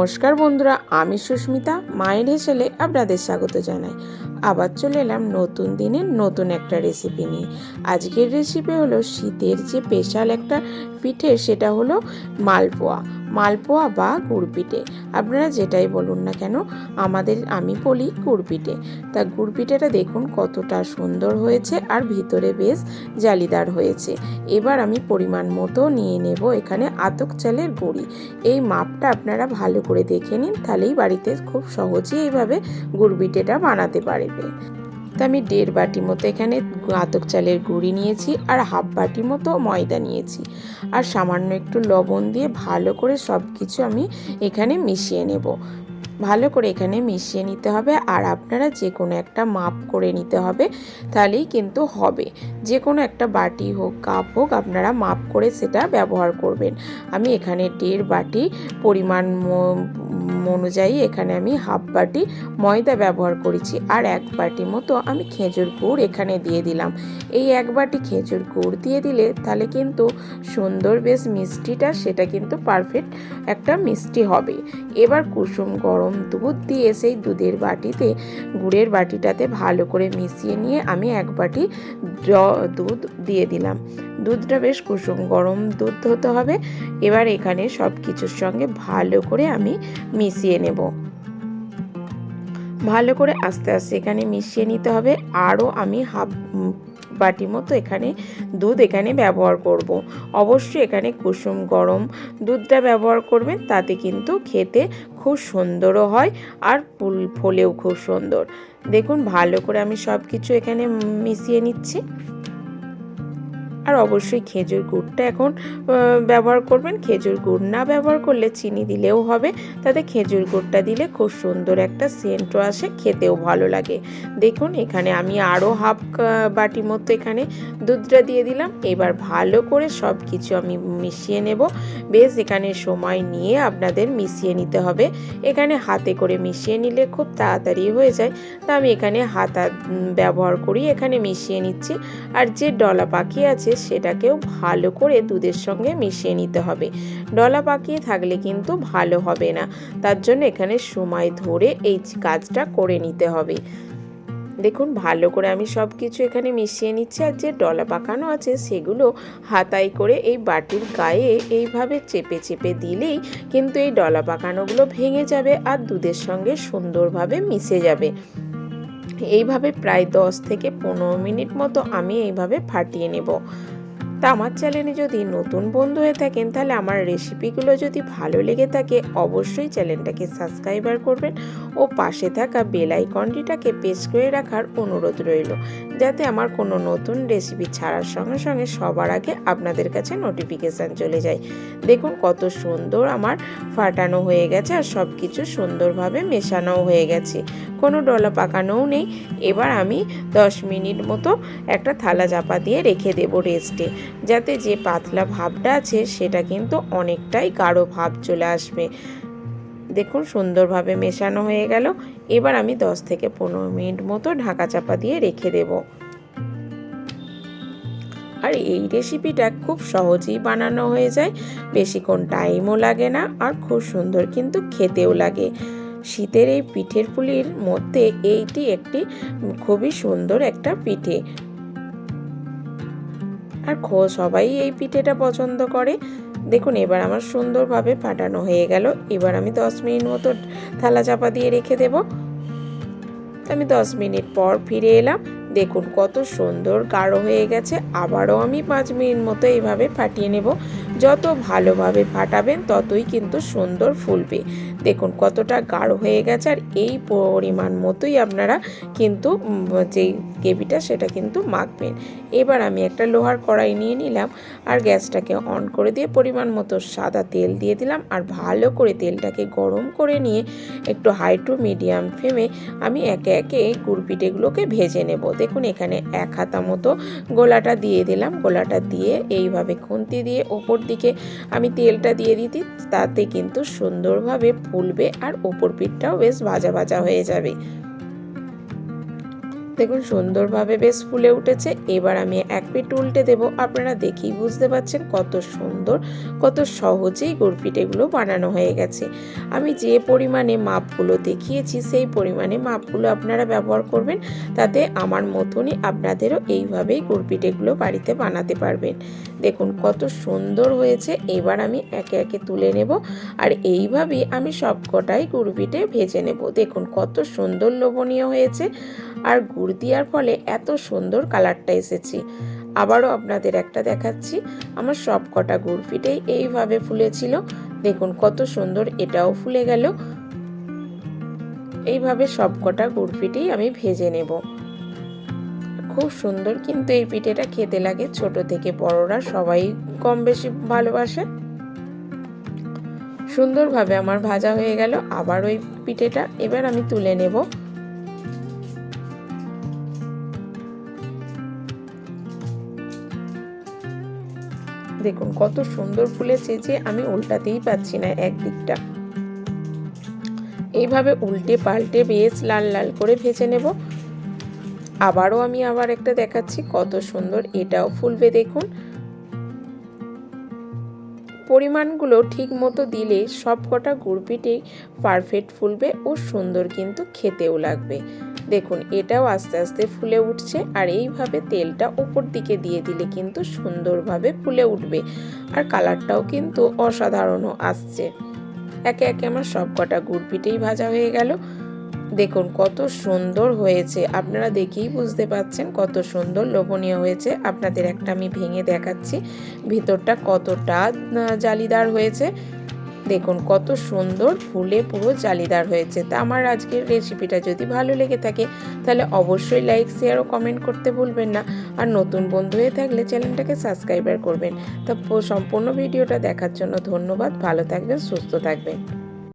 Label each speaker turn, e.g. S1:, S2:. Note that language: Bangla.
S1: নমস্কার বন্ধুরা, আমি সুস্মিতা, মায়ের হেসেলে আপনাদের স্বাগত জানাই। আবার চলে এলাম নতুন দিনের নতুন একটা রেসিপি নিয়ে। আজকের রেসিপি হলো শীতের যে স্পেশাল একটা পিঠে, সেটা হলো মালপোয়া। মালপোয়া বা গুড় পিঠে আপনারা যেটাই বলুন না কেন, আমাদের, আমি বলি গুড় পিঠে তা গুড় পিঠেটা দেখুন কতটা সুন্দর হয়েছে আর ভিতরে বেশ জালিদার হয়েছে। এবার আমি পরিমাণ মতো নিয়ে নেব এখানে আতক চালের গুঁড়ি। এই মাপটা আপনারা ভালো করে দেখে নিন, তাহলেই বাড়িতে খুব সহজেই এইভাবে গুড় পিঠেটা বানাতে পারবে। তো আমি দেড় বাটি মতো এখানে আতক চালের গুঁড়ি নিয়েছি আর হাফ বাটি মতো ময়দা নিয়েছি। আর সামান্য একটু লবণ দিয়ে ভালো করে সব কিছু আমি এখানে মিশিয়ে নেব। ভালো করে এখানে মিশিয়ে নিতে হবে আর আপনারা যে কোনো একটা মাপ করে নিতে হবে, তাহলেই কিন্তু হবে। যে কোনো একটা বাটি হোক, কাপ হোক, আপনারা মাপ করে সেটা ব্যবহার করবেন। আমি এখানে দেড় বাটি পরিমাণ অনুযায়ী এখানে আমি হাফ বাটি ময়দা ব্যবহার করেছি আর এক বাটি মতো আমি খেজুর গুড় এখানে দিয়ে দিলাম। এই এক বাটি খেজুর গুড় দিয়ে দিলে তাহলে কিন্তু সুন্দর বেশ মিষ্টিটা, সেটা কিন্তু পারফেক্ট একটা মিষ্টি হবে। এবার কুসুম গরম দুধ দিয়ে সেই দুধের বাটিতে, গুড়ের বাটিটাতে ভালো করে মিশিয়ে নিয়ে আমি এক বাটি দুধ দিয়ে দিলাম। দুধটা বেশ কুসুম গরম দুধ হতে হবে। এবার এখানে সব কিছুর সঙ্গে ভালো করে আমি মিশিয়ে নেব। ভালো করে আস্তে আস্তে এখানে মিশিয়ে নিতে হবে। আরও আমি হাফ বাটি মতো এখানে দুধ এখানে ব্যবহার করব। অবশ্যই এখানে কুসুম, গরম দুধটা ব্যবহার করবেন, তাতে কিন্তু খেতে খুব সুন্দরও হয় আর ফুল, ফলেও খুব সুন্দর। দেখুন, ভালো করে আমি সব কিছু এখানে মিশিয়ে নিচ্ছি। আর অবশ্যই খেজুর গুড়টা এখন ব্যবহার করবেন। খেজুর গুড় না ব্যবহার করলে চিনি দিলেও হবে। তাতে খেজুর গুড়টা দিলে খুব সুন্দর একটা সেন্টও আসে, খেতেও ভালো লাগে। দেখুন, এখানে আমি আরও হাফ বাটি মতো এখানে দুধটা দিয়ে দিলাম। এবার ভালো করে সব কিছু আমি মিশিয়ে নেব। বেশ, এখানে সময় নিয়ে আপনাদের মিশিয়ে নিতে হবে। এখানে হাতে করে মিশিয়ে নিলে খুব তাড়াতাড়ি হয়ে যায়। তা আমি এখানে হাতা ব্যবহার করি। এখানে মিশিয়ে নিচ্ছি। আর যে ডলা পাখি আছে সেটাকেও ভালো করে দুধের সঙ্গে মিশিয়ে নিতে হবে। ডলা পাকিয়ে থাকলে কিন্তু ভালো হবে না। তার জন্য এখানে সময় ধরে এই কাজটা করে নিতে হবে। দেখুন, ভালো করে আমি সব কিছু এখানে মিশিয়ে নিচ্ছি আর যে ডলা পাকানো আছে সেগুলো হাতাই করে এই বাটির গায়ে এইভাবে চেপে চেপে দিলেই কিন্তু এই ডলা পাকানোগুলো ভেঙে যাবে আর দুধের সঙ্গে সুন্দরভাবে মিশে যাবে। এইভাবে প্রায় দশ থেকে পনেরো মিনিট মতো আমি এইভাবে ফাটিয়ে নেব। তা আমার চ্যানেলে যদি নতুন বন্ধু হয়ে থাকেন, তাহলে আমার রেসিপিগুলো যদি ভালো লেগে থাকে, অবশ্যই চ্যানেলটাকে সাবস্ক্রাইবার করবেন ও পাশে থাকা বেল আইকনটিটাকে প্রেস করে রাখার অনুরোধ রইল, যাতে আমার কোনো নতুন রেসিপি ছাড়ার সঙ্গে সঙ্গে সবার আগে আপনাদের কাছে নোটিফিকেশান চলে যায়। দেখুন কত সুন্দর আমার ফাটানো হয়ে গেছে আর সব কিছু সুন্দরভাবে মেশানোও হয়ে গেছে। কোনো ডলা পাকানোও নেই। এবার আমি দশ মিনিট মতো একটা থালা চাপা দিয়ে রেখে দেবো রেস্টে যাতে যে পাতলা ভাবটা আছে সেটা কিন্তু অনেকটাই গাঢ় ভাব চলে আসবে। দেখুন, সুন্দরভাবে মেশানো হয়ে গেল। এবার আমি দশ থেকে পনেরো মিনিট মতো ঢাকা চাপা দিয়ে রেখে দেব। আর এই রেসিপিটা খুব সহজেই বানানো হয়ে যায়। বেশিক্ষণ টাইমও লাগে না আর খুব সুন্দর কিন্তু খেতেও লাগে। শীতের এই পিঠের পুলির মধ্যে এইটি একটি খুবই সুন্দর একটা পিঠে। আর খো, সবাই এই পিঠেটা পছন্দ করে। দেখুন, এবার আমার সুন্দরভাবে ফাটানো হয়ে গেল। এবার আমি দশ মিনিট মতো থালা চাপা দিয়ে রেখে দেব। আমি দশ মিনিট পর ফিরে এলাম। দেখুন, কত সুন্দর গাঢ় হয়ে গেছে। আবারও আমি পাঁচ মিনিট মতো এইভাবে ফাটিয়ে নেব। যত ভালোভাবে ফাটাবেন, ততই কিন্তু সুন্দর ফুলবে। দেখুন, কতটা গাঢ় হয়ে গেছে আর এই পরিমাণ মতোই আপনারা কিন্তু যেই গ্রেভিটা সেটা কিন্তু মাখবেন। এবার আমি একটা লোহার কড়াই নিয়ে নিলাম আর গ্যাসটাকে অন করে দিয়ে পরিমাণ মতো সাদা তেল দিয়ে দিলাম আর ভালো করে তেলটাকে গরম করে নিয়ে একটু হাই টু মিডিয়াম ফ্লেমে আমি একে একে এই পিঠেগুলোকে ভেজে নেব। দেখুন, এখানে এক হাতা মতো গোলাটা দিয়ে দিলাম। গোলাটা দিয়ে এইভাবে খুন্তি দিয়ে ওপর দিকে আমি তেলটা দিয়ে দিতে, তাতে কিন্তু সুন্দরভাবে ফুলবে আর ওপর পিঠটাও বেশ ভাজা ভাজা হয়ে যাবে। দেখুন, সুন্দরভাবে বেশ ফুলে উঠেছে। এবার আমি এক পিঠ উল্টে দেব। আপনারা দেখেই বুঝতে পারছেন কত সুন্দর, কত সহজেই গুড়পিঠেগুলো বানানো হয়ে গেছে। আমি যে পরিমাণে মাপগুলো দেখিয়েছি, সেই পরিমাণে মাপগুলো আপনারা ব্যবহার করবেন। তাতে আমার মতনই আপনাদেরও এইভাবেই গুড়পিঠেগুলো বাড়িতে বানাতে পারবেন। দেখুন, কত সুন্দর হয়েছে। এবার আমি একে একে তুলে নেব। আর এইভাবেই আমি সব কটাই গুড়পিঠে ভেজে নেব। দেখুন, কত সুন্দর লোভনীয় হয়েছে। আর গুড় দেওয়ার ফলে এত সুন্দর কালারটা এসেছে। আবারও আপনাদের একটা দেখাচ্ছি, আমার সব কটা গুড় পিঠেই এইভাবে ফুলেছিল। দেখুন কত সুন্দর এটাও ফুলে গেল। এইভাবে সব কটা গুড় পিঠেই আমি ভেজে নেব। খুব সুন্দর কিন্তু এই পিঠেটা খেতে লাগে, ছোট থেকে বড়রা সবাই কম বেশি ভালোবাসে। সুন্দরভাবে আমার ভাজা হয়ে গেল, আবার ওই পিঠেটা এবার আমি তুলে নেব। দেখুন, কত সুন্দর ফুলেছে যে আমি উল্টাতেই পাচ্ছি না একদিকটা। এইভাবে উল্টে পাল্টে বেশ লাল লাল করে ভেজে নেব। আবারও আমি আবার একটা দেখাচ্ছি, কত সুন্দর এটাও ফুলবে দেখুন। পরিমাণগুলো ঠিক মতো দিলে সব কটা গুড়পিটেই পারফেক্ট ফুলবে ও সুন্দর কিন্তু খেতেও লাগবে। দেখুন, এটাও আস্তে আস্তে ফুলে উঠছে আর এইভাবে তেলটা ওপর দিকে দিয়ে দিলে কিন্তু সুন্দরভাবে ফুলে উঠবে। আর কালারটাও কিন্তু অসাধারণও আসছে। একে একে আমার সব কটা গুড় পিঠেই ভাজা হয়ে গেল। দেখুন, কত সুন্দর হয়েছে। আপনারা দেখেই বুঝতে পাচ্ছেন কত সুন্দর লোভনীয় হয়েছে। আপনাদের একটা আমি ভেঙে দেখাচ্ছি। ভিতরটা কতটা জালিদার হয়েছে। দেখুন, কত সুন্দর ফুলে পুরো জালিদার হয়েছে। তা আমার আজকের রেসিপিটা যদি ভালো লেগে থাকে, তাহলে অবশ্যই লাইক শেয়ার ও কমেন্ট করতে ভুলবেন না। আর নতুন বন্ধু হয়ে থাকলে চ্যানেলটাকে সাবস্ক্রাইবার করবেন। তা সম্পূর্ণ ভিডিওটা দেখার জন্য ধন্যবাদ। ভালো থাকবেন, সুস্থ থাকবেন।